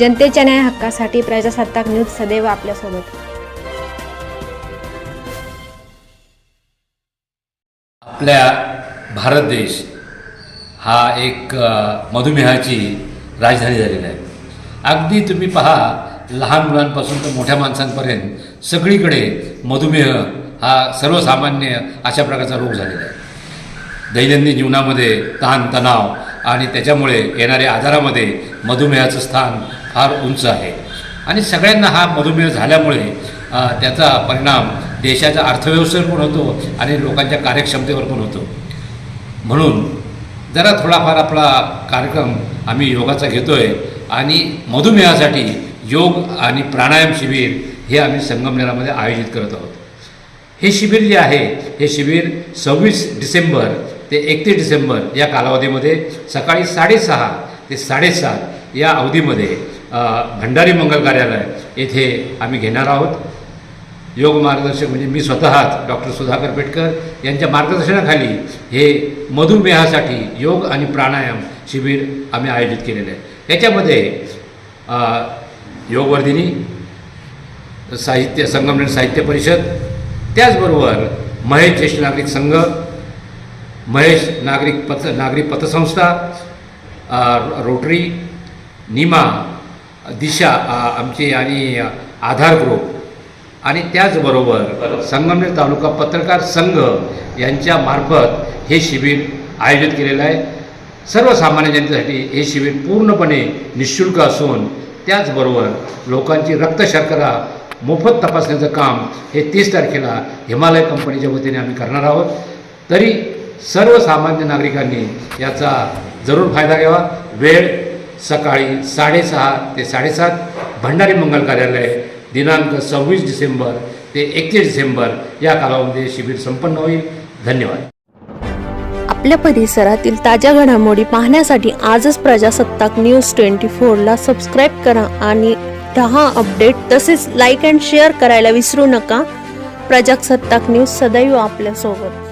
जनतेच्या न्याय हक्कासाठी प्रजासत्ताक न्यूज सदैव आपल्यासोबत. आपल्या भारत देश हा एक मधुमेहाची राजधानी झालेला आहे. अगदी तुम्ही पहा लहान मुलांपासून तर मोठ्या माणसांपर्यंत सगळीकडे मधुमेह हा सर्वसामान्य अशा प्रकारचा रोग झालेला आहे. दैनंदिन जीवनामध्ये ताण तणाव आणि त्याच्यामुळे येणाऱ्या आजारामध्ये मधुमेहाचं स्थान फार उंच आहे. आणि सगळ्यांना हा मधुमेह झाल्यामुळे त्याचा परिणाम देशाच्या अर्थव्यवस्थेवर पण होतो आणि लोकांच्या कार्यक्षमतेवर पण होतो. म्हणून जरा थोडाफार आपला कार्यक्रम आम्ही योगाचा घेतो आहे आणि मधुमेहासाठी योग आणि प्राणायाम शिबिर हे आम्ही संगमनेरामध्ये आयोजित करत आहोत. हे शिबिर जे आहे हे शिबिर सव्वीस डिसेंबर ते एकतीस डिसेंबर या कालावधीमध्ये सकाळी साडेसहा ते साडेसात या अवधीमध्ये भंडारी मंगल कार्यालय येथे आम्ही घेणार आहोत. योग मार्गदर्शक म्हणजे मी स्वतःच डॉक्टर सुधाकर पेटकर यांच्या मार्गदर्शनाखाली हे मधुमेहासाठी योग आणि प्राणायाम शिबिर आम्ही आयोजित केलेलं आहे. याच्यामध्ये योगवर्धिनी साहित्य संगमनेर साहित्य परिषद त्याचबरोबर महेश ज्येष्ठ नागरिक संघ महेश नागरिक पथ नागरिक पतसंस्था रोटरी निमा दिशा आमची आणि आधार ग्रुप आणि त्याचबरोबर संगमनेर तालुका पत्रकार संघ यांच्या मार्फत हे शिबिर आयोजित केलेलं आहे. सर्वसामान्य जनतेसाठी हे शिबिर पूर्णपणे निशुल्क असून त्याचबरोबर लोकांची रक्तशर्करा मोफत तपासण्याचं काम हे तीस तारखेला हिमालय कंपनीच्या वतीने आम्ही करणार आहोत. तरी सर्वसामान्य नागरिकांनी याचा जरूर फायदा घ्यावा. वेळ सकाळी साडेसहा ते साडेसात भंडारी मंगल कार्यालय दिनांक सव्वीस डिसेंबर ते एकतीस डिसेंबर या कालावधीमध्ये शिबिर संपन्न होईल. धन्यवाद. आपल्या परिसरातील ताज्या घडामोडी पाहण्यासाठी आजच प्रजासत्ताक न्यूज ट्वेंटी फोरला सबस्क्राईब करा आणि दहा अपडेट. तसेच लाईक अँड शेअर करायला विसरू नका. प्रजासत्ताक न्यूज सदैव आपल्यासोबत.